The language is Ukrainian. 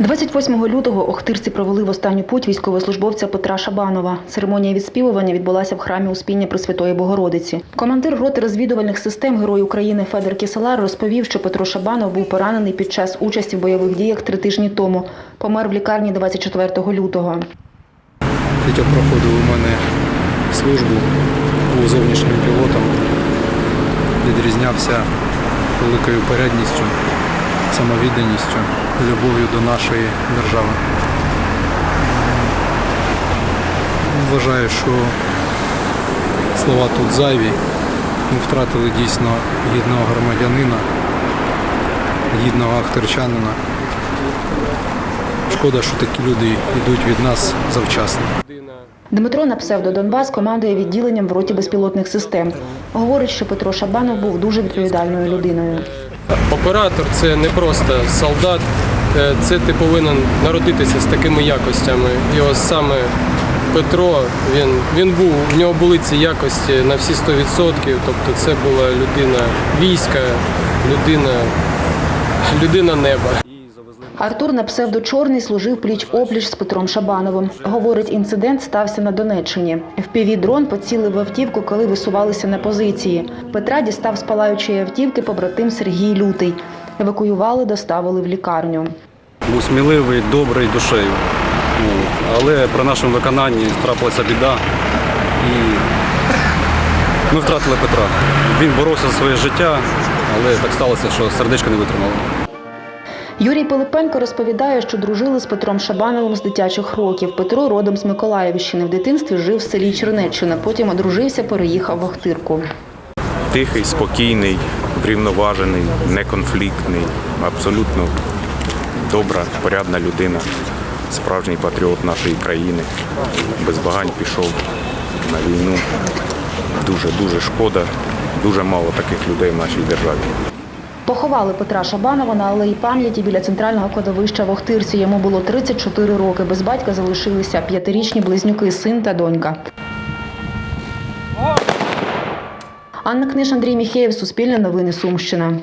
28 лютого охтирці провели в останню путь військовослужбовця Петра Шабанова. Церемонія відспівування відбулася в храмі Успіння Пресвятої Богородиці. Командир роти розвідувальних систем Герой України Федор Кісалар розповів, що Петро Шабанов був поранений під час участі в бойових діях три тижні тому. Помер в лікарні 24 лютого. Хоча проходив у мене службу, був зовнішнім пілотом, відрізнявся великою порядністю, самовідданістю, любов'ю до нашої держави. Вважаю, що слова тут зайві. Ми втратили дійсно гідного громадянина, гідного ахтерчанина. Шкода, що такі люди йдуть від нас завчасно. Дмитро на псевдо Донбас командує відділенням в роті безпілотних систем. Говорить, що Петро Шабанов був дуже відповідальною людиною. Оператор це не просто солдат, е, це ти повинен народитися з такими якостями. І ось саме Петро, він, він був, в нього були ці якості на всі 100%. Тобто це була людина війська, людина, людина неба. Артур на псевдо Чорний служив пліч-опліч з Петром Шабановим. Говорить, інцидент стався на Донеччині. fpv дрон поцілив в автівку, коли висувалися на позиції. Петра дістав з палаючої автівки побратим Сергій Лютий. Евакуювали, доставили в лікарню. був сміливий, добрий душею. Ну, Але при нашому виконанні трапилася біда і ми втратили Петра. Він боровся за своє життя, але так сталося, що сердечко не витримало. Юрій Пилипенко розповідає, що дружили з Петром Шабановим з дитячих років. Петро родом з Миколаївщини. В дитинстві жив в селі Чернеччина. Потім одружився, переїхав в Охтирку. тихий, спокійний, врівноважений, неконфліктний, абсолютно добра, порядна людина, справжній патріот нашої країни. Без вагань пішов на війну. Дуже дуже шкода. Дуже мало таких людей в нашій державі. Поховали Петра Шабанова на алеї пам'яті біля центрального кладовища в Охтирці. Йому було 34 роки. Без батька залишилися п'ятирічні близнюки, син та донька. Анна Книж, Андрій Міхеєв, Суспільне новини Сумщина.